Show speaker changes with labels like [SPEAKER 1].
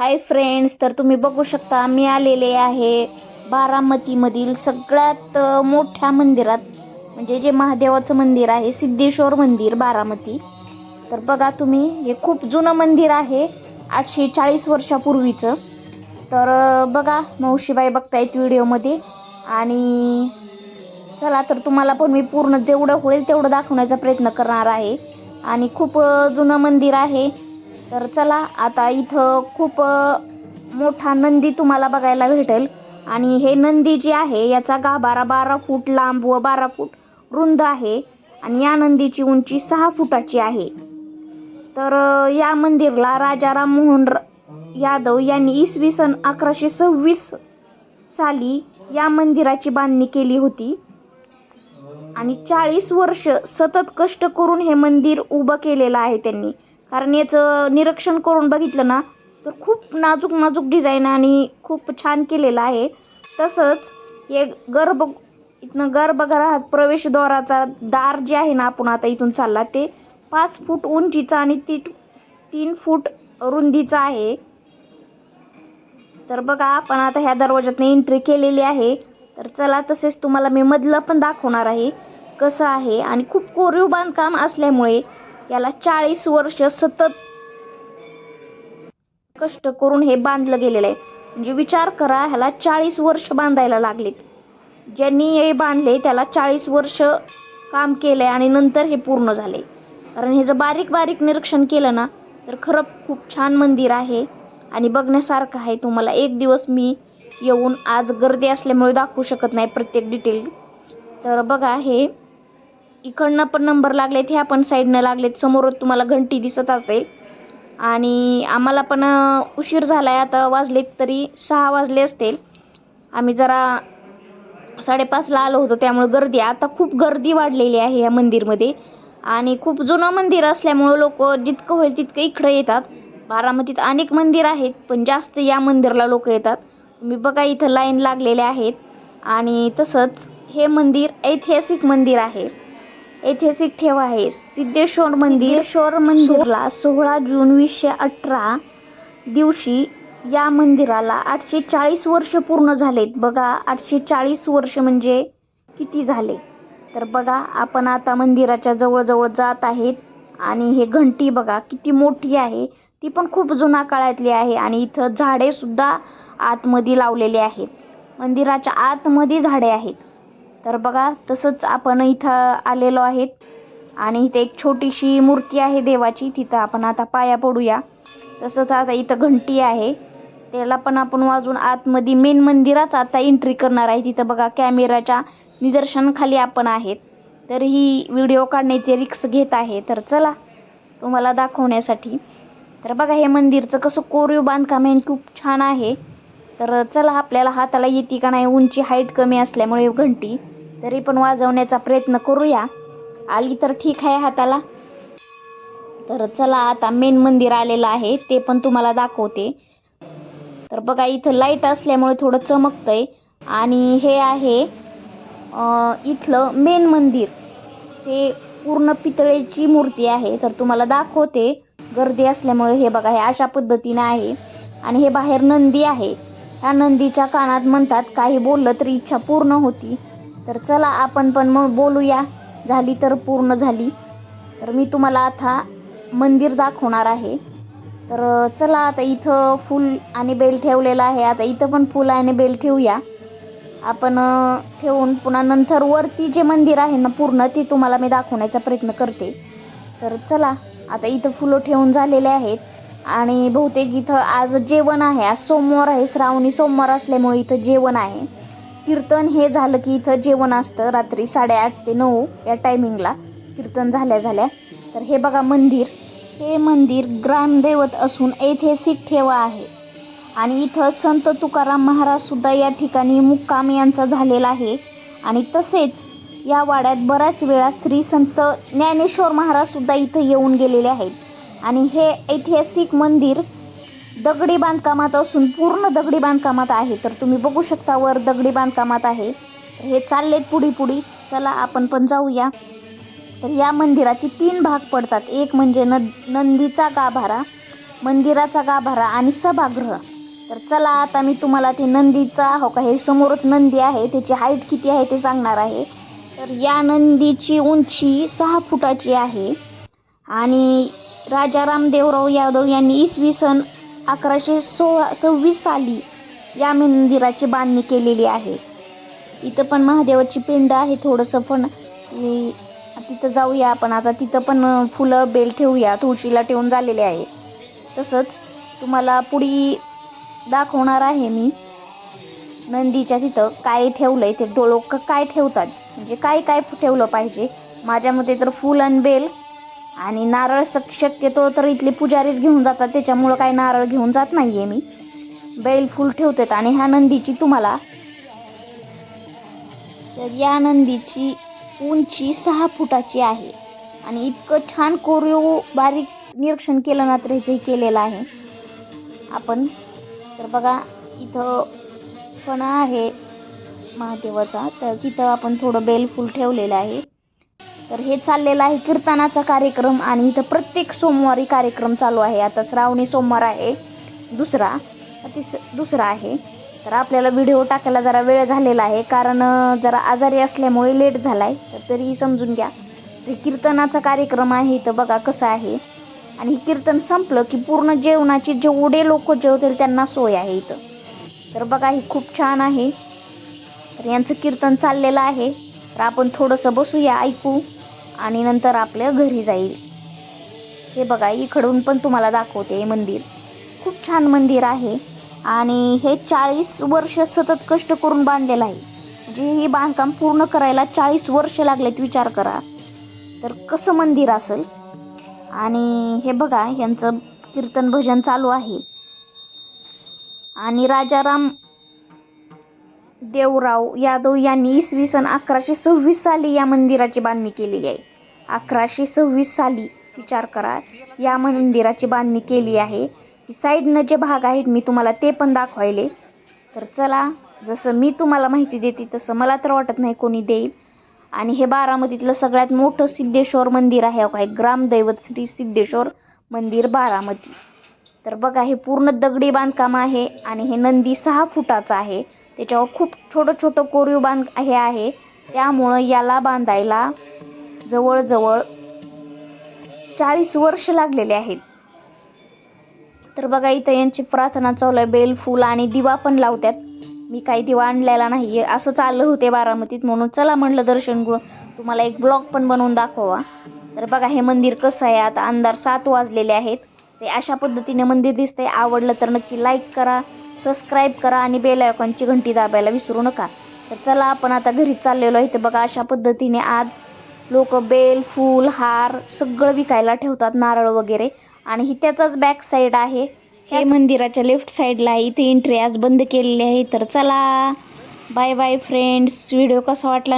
[SPEAKER 1] Hi friends तर तुम्ही बघू शकता मी आलेले आहे बारामतीमधील सगळ्यात मोठ्या मंदिरात. म्हणजे जे महादेवाचं मंदिर आहे सिद्धेश्वर मंदिर बारामती. तर बघा तुम्ही हे खूप जुनं मंदिर आहे आठशे चाळीस वर्षापूर्वीचं. तर बघा मावशीबाई बघतायत व्हिडिओमध्ये. आणि चला तर तुम्हाला पण मी पूर्ण जेवढं होईल तेवढं दाखवण्याचा प्रयत्न करणार आहे. आणि खूप जुनं मंदिर आहे. तर चला आता इथं खूप मोठा नंदी तुम्हाला बघायला भेटेल. आणि हे नंदी जी आहे याचा गाभारा बारा फूट लांब व बारा फूट रुंद आहे. आणि या नंदीची उंची सहा फुटाची आहे. तर या मंदिरला राजा राममोहन र- यादव यांनी इसवी सन अकराशे सव्वीस साली या मंदिराची बांधणी केली होती. आणि चाळीस वर्ष सतत कष्ट करून हे मंदिर उभं केलेलं आहे त्यांनी. कारण याचं निरीक्षण करून बघितलं ना तर खूप नाजूक नाजूक डिझाईन आणि खूप छान केलेलं आहे. तसंच हे गर्भ इथनं गर्भगृहात प्रवेशद्वाराचा दार जे आहे ना आपण आता इथून चालला ते पाच फूट उंचीचा आणि ती तीन फूट रुंदीचा आहे. तर बघा आपण आता ह्या दरवाज्यातनं एंट्री केलेली आहे. तर चला तसेच तुम्हाला मी मधलं पण दाखवणार आहे कसं आहे आणि खूप कोरीव बांधकाम असल्यामुळे याला चाळीस वर्ष सतत कष्ट करून हे बांधलं गेलेलं आहे. म्हणजे विचार करा ह्याला चाळीस वर्ष बांधायला लागलेत. ज्यांनी हे बांधले त्याला चाळीस वर्ष काम केलंय आणि नंतर हे पूर्ण झाले. कारण हे जर बारीक बारीक निरीक्षण केलं ना तर खरं खूप छान मंदिर आहे आणि बघण्यासारखं आहे. तुम्हाला एक दिवस मी येऊन आज गर्दी असल्यामुळे दाखवू शकत नाही प्रत्येक डिटेल तर बघा हे इकडनं पण नंबर लागलेत ह्या पण साईडनं लागलेत. समोरच तुम्हाला घंटी दिसत असेल. आणि आम्हाला पण उशीर झाला आहे आता वाजलेत तरी सहा वाजले असतील. आम्ही जरा साडेपाचला आलो होतो त्यामुळे गर्दी आता खूप गर्दी वाढलेली आहे या मंदिरमध्ये. आणि खूप जुनं मंदिर असल्यामुळं लोक जितकं होईल तितकं इकडं येतात. बारामतीत अनेक मंदिर आहेत पण जास्त या मंदिरला लोक येतात. तुम्ही बघा इथं लाईन लागलेल्या आहेत. आणि तसंच हे मंदिर ऐतिहासिक मंदिर आहे. ऐतिहासिक ठेव आहे. सिद्धेश्वर मंदिर सिद्धेश्वर मंदिरला सोळा जून वीसशे अठरा दिवशी या मंदिराला आठशे चाळीस वर्ष पूर्ण झालेत. बघा आठशे चाळीस वर्ष म्हणजे किती झाले? तर बघा आपण आता मंदिराच्या जवळजवळ जात आहेत आणि हे घंटी बघा किती मोठी आहे. ती पण खूप जुना काळातली आहे आणि इथं झाडे सुद्धा आतमध्ये लावलेले आहेत. मंदिराच्या आतमध्ये झाडे आहेत. तर बघा तसंच आपण इथं आलेलो आहेत. आणि इथे एक छोटीशी मूर्ती आहे देवाची तिथं आपण आता पाया पडूया. तसंच आता इथं घंटी आहे. त्याला पण आपण वाजून आतमध्ये मेन मंदिराच आता एंट्री करणार आहे. तिथं बघा कॅमेराच्या निदर्शनाखाली आपण आहेत. तर ही व्हिडिओ काढण्याचे रिक्स घेत आहे. तर चला तुम्हाला दाखवण्यासाठी. तर बघा हे मंदिरचं कसं कोरीव बांधकाम आहे खूप छान आहे. तर चला आपल्याला हाताला येते का नाही? उंची हाईट कमी असल्यामुळे घंटी. तरी पण वाजवण्याचा प्रयत्न करूया. आली तर ठीक आहे हाताला. तर चला आता मेन मंदिर आलेलं आहे. ते पण तुम्हाला दाखवते. तर बघा इथं लाइट असल्यामुळे थोडं चमकतंय. आणि हे आहे इथलं मेन मंदिर. ते पूर्ण पितळेची मूर्ती आहे. तर तुम्हाला दाखवते. गर्दी असल्यामुळे हे बघा हे अशा पद्धतीने आहे. आणि हे बाहेर नंदी आहे. ह्या नंदीच्या कानात म्हणतात काही बोललं तरी इच्छा पूर्ण होती. तर चला आपण पण मग बोलूया. झाली तर पूर्ण झाली. तर मी तुम्हाला आता मंदिर दाखवणार आहे. तर चला आता इथं फूल आणि बेल ठेवलेला आहे. आता इथं पण फूल आणि बेल ठेवूया. आपण ठेवून पुन्हा नंतर वरती जे मंदिर आहे ना पूर्ण ते तुम्हाला मी दाखवण्याचा प्रयत्न करते. तर चला आता इथं फुलं ठेवून झालेले आहेत. आणि बहुतेक इथं आज जेवण आहे. आज सोमवार आहे. श्रावणी सोमवार असल्यामुळे इथं जेवण आहे. कीर्तन हे झालं की इथं जेवण असतं. रात्री साडेआठ ते नऊ या टायमिंगला कीर्तन झाल्या झाल्या. तर हे बघा मंदिर. हे मंदिर ग्रामदैवत असून ऐतिहासिक ठेवा आहे. आणि इथं संत तुकाराम महाराजसुद्धा या ठिकाणी मुक्काम यांचा झालेला आहे. आणि तसेच या वाड्यात बऱ्याच वेळा श्री संत ज्ञानेश्वर महाराजसुद्धा इथं येऊन गेलेले आहेत. आणि हे ऐतिहासिक मंदिर दगडी बांधकामात असून पूर्ण दगडी बांधकामात आहे. तर तुम्ही बघू शकता वर दगडी बांधकामात आहे. हे चाललेत पुढी पुढी चला आपण पण जाऊया. तर या मंदिराचे तीन भाग पडतात. एक म्हणजे न नंदीचा गाभारा मंदिराचा गाभारा आणि सभागृह. तर चला आता मी तुम्हाला ते नंदीचा हो का हे समोरच नंदी आहे. त्याची हाईट किती आहे ते सांगणार आहे. तर या नंदीची उंची सहा फुटाची आहे. आणि राजा रामदेवराव यादव यांनी इसवी सन अकराशे सोळा सव्वीस साली या मंदिराची बांधणी केलेली आहे. इथं पण महादेवाची पिंड आहे थोडंसं पण. की तिथं जाऊया आपण. आता तिथं पण फुलं बेल ठेवूया. तुळशीला ठेवून झालेले आहे. तसंच तुम्हाला पुढी दाखवणार आहे मी नंदीच्या तिथं काय ठेवलं आहे ते लोक काय ठेवतात? म्हणजे काय काय ठेवलं पाहिजे? माझ्या मते तर फुल आणि बेल आणि नारळ शक्यतो तर इथले पुजारीच घेऊन जातात. त्याच्यामुळं काय नारळ घेऊन जात नाही आहे मी. बैल फुल ठेवतात आणि ह्या नंदीची तुम्हाला. तर या नंदीची उंची सहा फुटाची आहे. आणि इतकं छान कोरीव बारीक निरीक्षण केलं ना तर हे केलेलं आहे. आपण तर बघा इथं फणा आहे महादेवाचा. तर तिथं आपण थोडं बेलफूल ठेवलेलं आहे. तर हे चाललेलं आहे कीर्तनाचा कार्यक्रम आणि इथं प्रत्येक सोमवारी कार्यक्रम चालू आहे. आता श्रावणी सोमवार आहे. दुसरा तिस दुसरा आहे. तर आपल्याला व्हिडिओ टाकायला जरा वेळ झालेला आहे. कारण जरा आजारी असल्यामुळे लेट झाला आहे तर तरीही समजून घ्या. तर कीर्तनाचा कार्यक्रम आहे इथं. बघा कसं आहे. आणि कीर्तन संपलं की पूर्ण जेवणाची जेवढे लोक जेवतील त्यांना सोय आहे इथं. तर बघा ही खूप छान आहे. तर यांचं कीर्तन चाललेलं आहे. तर आपण थोडंसं बसूया ऐकू. आणि नंतर आपल्या घरी जाईल. हे बघा इकडून पण तुम्हाला दाखवते हे मंदिर. खूप छान मंदिर आहे आणि हे चाळीस वर्ष सतत कष्ट करून बांधलेलं आहे. म्हणजे हे बांधकाम पूर्ण करायला चाळीस वर्ष लागलेत विचार करा. तर कसं मंदिर असेल? आणि हे बघा यांचं कीर्तन भजन चालू आहे. आणि राजाराम देवराव यादव यांनी इसवी सन अकराशे सव्वीस साली या मंदिराची बांधणी केलेली आहे. अकराशे सव्वीस साली विचार करा. या मंदिराची बांधणी केली आहे. साईडनं जे भाग आहेत मी तुम्हाला ते पण दाखवायले. तर चला जसं मी तुम्हाला माहिती देते तसं मला तर वाटत नाही कोणी देईल. आणि हे बारामतीतलं सगळ्यात मोठं सिद्धेश्वर मंदिर आहे. काय ग्रामदैवत श्री सिद्धेश्वर मंदिर बारामती. तर बघा हे पूर्ण दगडी बांधकाम आहे आणि हे नंदी सहा फुटाचं आहे. त्याच्यावर खूप छोटं छोटं कोरीव बांध हे आहे. त्यामुळं याला बांधायला जवळजवळ चाळीस वर्ष लागलेले आहेत. तर बघा इथं यांची प्रार्थना चालू आहे. बेलफूल आणि दिवा पण लावतात. मी काही दिवा आणलेला नाही आहे असं चाललं होते बारामतीत म्हणून. चला म्हणलं दर्शन गु तुम्हाला एक ब्लॉग पण बनवून दाखवा तर बघा हे मंदिर कसं आहे? आता अंधार सात वाजलेले आहेत. ते अशा पद्धतीने मंदिर दिसतंय. आवडलं तर नक्की लाईक करा सबस्क्राईब करा आणि बेल आयकॉनची घंटी दाबायला विसरू नका. तर चला आपण आता घरी चाललेलो आहे. तर बघा अशा पद्धतीने आज लोक बेल फूल हार सगळं विकायला ठेवतात नारळ वगैरे. आणि ही त्याचाच बॅक साईड आहे. हे मंदिराच्या लेफ्ट साईडला आहे. इथे एंट्री आज बंद केलेली आहे. तर चला. बाय बाय फ्रेंड्स व्हिडिओ कसा वाटला